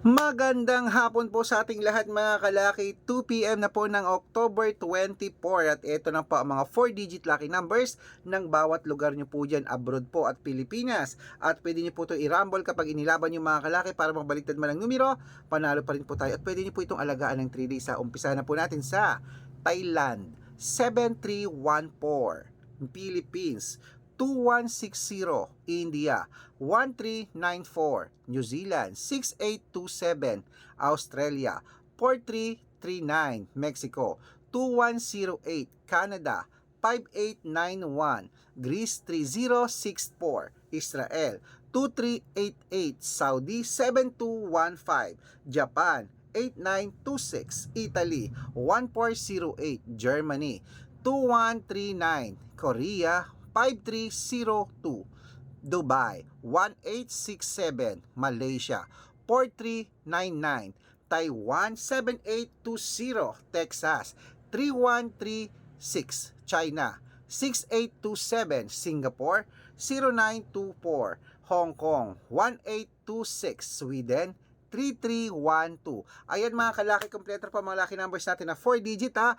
Magandang hapon po sa ating lahat mga kalaki. 2pm na po ng October 24 at ito na po ang mga 4-digit lucky numbers ng bawat lugar nyo po dyan abroad po at Pilipinas. At pwede nyo po ito i-rumble kapag inilaban yung mga kalaki para magbaliktad man ang numero. Panalo pa rin po tayo at pwede nyo po itong alagaan ng 3 days. Sa umpisa na po natin sa Thailand 7314 Philippines 2160 India. 1394 New Zealand. 6827 Australia. 4339 Mexico. 2108 Canada. 5891 Greece. 3064 Israel. 2388 Saudi. 7215 Japan. 8926 Italy. 1408 Germany. 2139 Korea 5302 Dubai 1867 Malaysia 4399 Taiwan 7820 Texas 3136 China 6827 Singapore 0924 Hong Kong 1826 Sweden 3312 Ayan mga kalaki kompleto pa mga lucky numbers natin na 4 digit ha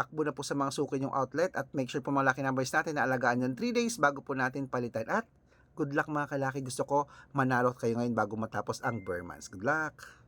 takbo na po sa mga suki yung outlet at make sure po mga lucky numbers natin na alagaan yung 3 days bago po natin palitan. At good luck mga kalaki. Gusto ko manalo kayo ngayon bago matapos ang Burmans. Good luck